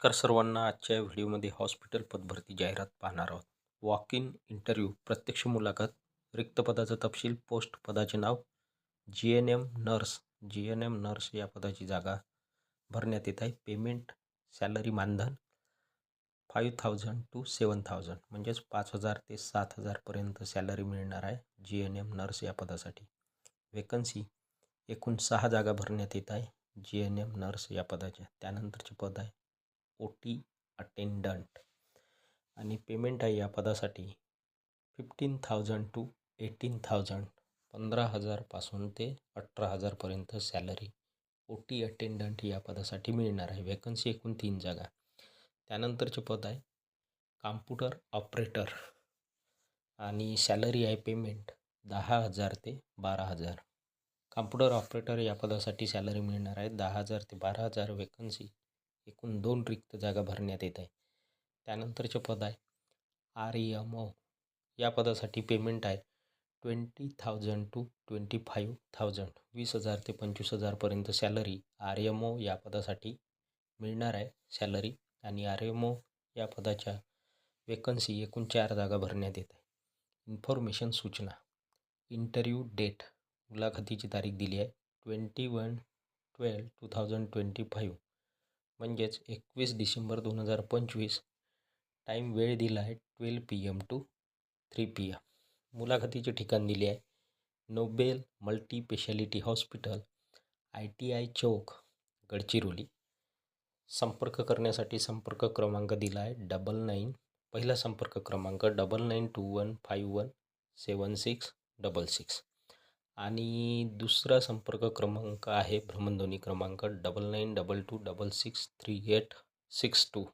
नमस्कार सर्वांना आजच्या व्हिडिओमध्ये हॉस्पिटल पदभरती जाहिरात पाहणार आहोत. वॉक इन इंटरव्ह्यू प्रत्यक्ष मुलाखत रिक्त पदाचा तपशील पोस्ट पदाचे नाव G N M nurse G N M nurse या पदाची जागा भरण्यात येत आहे. पेमेंट सॅलरी मानधन five thousand to seven thousand म्हणजेच पाच हजार ते सात हजारपर्यंत सॅलरी मिळणार आहे जी एन एम नर्स या पदासाठी. वेकन्सी एकूण सहा जागा भरण्यात येत आहे जी एन एम नर्स या पदाच्या. त्यानंतरचे पद आहे ओ टी अटेंडंट. आणि पेमेंट आहे या पदासाठी fifteen thousand to eighteen thousand पंधरा हजारपासून ते अठरा हजारपर्यंत सॅलरी ओ टी अटेंडंट या पदासाठी मिळणार आहे. व्हॅकन्सी एकूण तीन जागा. त्यानंतरचे पद आहे कॉम्प्युटर ऑपरेटर आणि सॅलरी आहे पेमेंट दहा हजार ते बारा हजार. कॉम्प्युटर ऑपरेटर या पदासाठी सॅलरी मिळणार आहे दहा हजार ते बारा हजार वेकन्सी एकूण दोन रिक्त जागा भरण्यात येत आहे. त्यानंतरचे पद आहे. R E M O. या पदासाठी पेमेंट आहे twenty thousand to twenty five thousand वीस हजार ते पंचवीस हजारपर्यंत सॅलरी आर एम ओ या पदासाठी मिळणार आहे सॅलरी आणि आर एम ओ या पदाच्या वेकन्सी एकूण चार जागा भरण्यात येत आहे. इन्फॉर्मेशन सूचना. इंटरव्ह्यू डेट मुलाखतीची तारीख दिली आहे. Twenty one twelve two thousand twenty five म्हणजेच एकवीस डिसेंबर दोन हजार पंचवीस. टाईम वेळ दिला आहे twelve P M to three P M. मुलाखतीचे ठिकाण दिले आहे. Nobel multispeciality hospital I T I चौक गडचिरोली. संपर्क करण्यासाठी संपर्क क्रमांक दिला आहे डबल नाईन. पहिला संपर्क क्रमांक double nine two one five one seven six double six. आणि दुसरा संपर्क क्रमांक आहे भ्रमणध्वनी क्रमांक double nine double two double six three eight six two